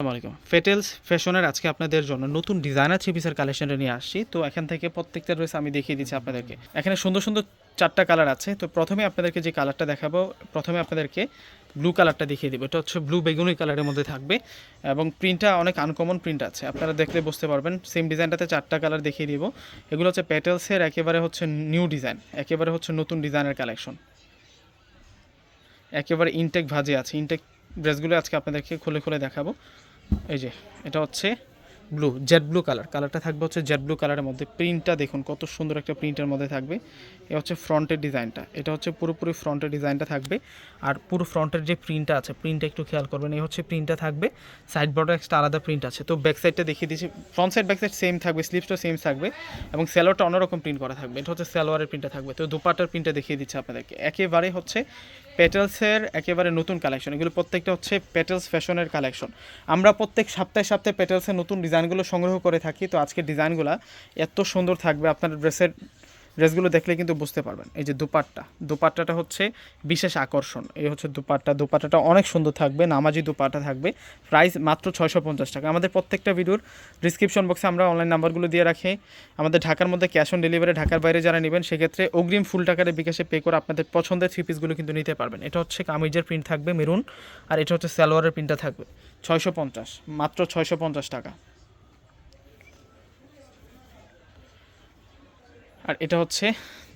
আসসালামু আলাইকুম। ফেটেলস ফ্যাশনের আজকে আপনাদের জন্য নতুন ডিজাইনার থ্রি পিসের কালেকশনটা নিয়ে আসছি। তো এখান থেকে প্রত্যেকটা ড্রেস আমি দেখিয়ে দিচ্ছি আপনাদেরকে। এখানে সুন্দর সুন্দর চারটা কালার আছে। তো প্রথমে আপনাদেরকে যে কালারটা দেখাবো, প্রথমে আপনাদেরকে ব্লু কালারটা দেখিয়ে দিব। এটা হচ্ছে ব্লু বেগুনি কালারের মধ্যে থাকবে এবং প্রিন্টটা অনেক আনকমন প্রিন্ট আছে। আপনারা দেখলে বুঝতে পারবেন সেম ডিজাইনটাতে চারটা কালার দেখিয়ে দিব। এগুলো হচ্ছে পেটেলসের একেবারে হচ্ছে নিউ ডিজাইন একেবারে হচ্ছে নতুন ডিজাইনের কালেকশন একেবারে ইনটেক ভাজে আছে। ইনটেক ড্রেসগুলো আজকে আপনাদেরকে খুলে খুলে দেখাবো। এই যে এটা হচ্ছে ব্লু জেড ব্লু কালার কালারটা থাকবে হচ্ছে জেড ব্লু কালারের মধ্যে। প্রিন্টটা দেখুন, কত সুন্দর একটা প্রিন্টের মধ্যে থাকবে। এ হচ্ছে ফ্রন্টের ডিজাইনটা এটা হচ্ছে পুরোপুরি ফ্রন্টের ডিজাইনটা থাকবে। আর পুরো ফ্রন্টের যে প্রিন্টটা আছে প্রিন্টটা একটু খেয়াল করবেন এই হচ্ছে প্রিন্টটা থাকবে। সাইড বর্ডার একটা আলাদা প্রিন্ট আছে। তো ব্যাক সাইডটা দেখিয়ে দিচ্ছি। Front side back side same থাকবে স্লিপসটা সেম থাকবে এবং স্যালোয়ারটা অন্যরকম প্রিন্ট করা থাকবে। এটা হচ্ছে স্যালোয়ারের প্রিন্টটা থাকবে। তো দুপাটার প্রিন্টটা দেখিয়ে দিচ্ছি আপনাদেরকে। একেবারে হচ্ছে পেটেলসের একেবারে নতুন কালেকশন এগুলো প্রত্যেকটা হচ্ছে পেটেলস ফ্যাশনের কালেকশন আমরা প্রত্যেক সপ্তাহে সপ্তাহে পেটেলসের নতুন ডিজাইনগুলো সংগ্রহ করে থাকি, তো আজকের ডিজাইনগুলো এত সুন্দর থাকবে, আপনার ড্রেসের ড্রেসগুলো দেখলে কিন্তু বুঝতে পারবেন। এই যে দুপাট্টা, দুপাট্টাটা হচ্ছে বিশেষ আকর্ষণ। এই হচ্ছে দুপাট্টা, দুপাট্টাটা অনেক সুন্দর থাকবে, নামাজি দুপাট্টা থাকবে। প্রাইস মাত্র ছয়শো পঞ্চাশ টাকা। আমাদের প্রত্যেকটা ভিডিওর ডিসক্রিপশন বক্সে আমরা অনলাইন নাম্বারগুলো দিয়ে রাখি। আমাদের ঢাকার মধ্যে ক্যাশ অন ডেলিভারি ঢাকার বাইরে যারা নেবেন, সেক্ষেত্রে অগ্রিম ফুল টাকারে বিকাশে পে করে আপনাদের পছন্দের থ্রি পিসগুলো কিন্তু নিতে পারবেন। এটা হচ্ছে কামিজের প্রিন্ট থাকবে মেরুন আর এটা হচ্ছে সালোয়ারের প্রিন্টটা থাকবে। ছয়শো পঞ্চাশ, মাত্র ছয়শো পঞ্চাশ টাকা। আর এটা হচ্ছে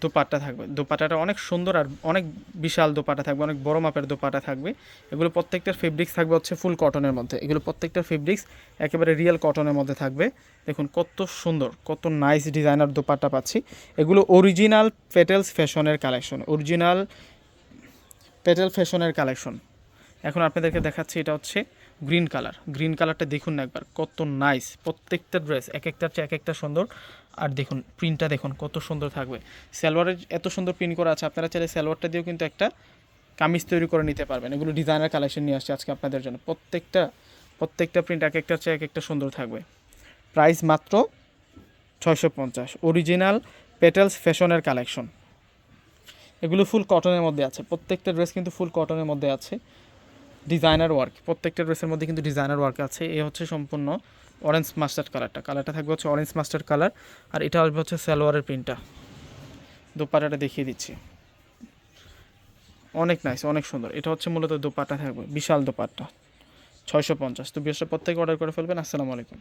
দোপাট্টা থাকবে। দোপাট্টাটা অনেক সুন্দর আর অনেক বিশাল দোপাট্টা থাকবে, অনেক বড় মাপের দোপাট্টা থাকবে। এগুলো প্রত্যেকটার ফেব্রিক্স থাকবে হচ্ছে ফুল কটনের মধ্যে। এগুলো প্রত্যেকটার ফেব্রিক্স একেবারে রিয়েল কটনের মধ্যে থাকবে। দেখুন কত সুন্দর, কত নাইস ডিজাইনার দোপাট্টা পাচ্ছি। এগুলো অরিজিনাল পেটেলস ফ্যাশনের কালেকশন অরিজিনাল পেটেল ফ্যাশনের কালেকশন এখন আপনাদেরকে দেখাচ্ছি, এটা হচ্ছে গ্রিন কালার। গ্রিন কালারটা দেখুন না একবার, কত নাইস প্রত্যেকটা ড্রেস এক একটার চেয়ে এক একটা সুন্দর। আর দেখুন প্রিন্টটা দেখুন, কত সুন্দর থাকবে। সালোয়ারের এত সুন্দর প্রিন্ট করা আছে, আপনারা চাইলে সালোয়ারটা দিয়েও কিন্তু একটা কামিজ তৈরি করে নিতে পারবেন। এগুলো ডিজাইনার কালেকশন নিয়ে আসছে আজকে আপনাদের জন্য। প্রত্যেকটা প্রত্যেকটা প্রিন্ট এক একটার চেয়ে এক একটা সুন্দর থাকবে। প্রাইস মাত্র ছয়শো পঞ্চাশ। অরিজিনাল পেটেলস ফ্যাশনের কালেকশন এগুলো ফুল কটনের মধ্যে আছে। প্রত্যেকটা ড্রেস কিন্তু ফুল কটনের মধ্যে আছে। ডিজাইনার ওয়ার্ক প্রত্যেকটা ড্রেসের মধ্যে কিন্তু ডিজাইনার ওয়ার্ক আছে। এ হচ্ছে সম্পূর্ণ অরেঞ্জ মাস্টার্ড কালারটা কালারটা থাকবে হচ্ছে অরেঞ্জ মাস্টার্ড কালার আর এটা আসবে হচ্ছে সালোয়ারের প্রিন্টটা দোপাটাটা দেখিয়ে দিচ্ছি। অনেক নাইস অনেক সুন্দর। এটা হচ্ছে মূলত দোপাটা থাকবে, বিশাল দোপাট্টা। ছয়শো পঞ্চাশ। তো বিশেষ প্রত্যেকে অর্ডার করে ফেলবেন। আসসালামু আলাইকুম।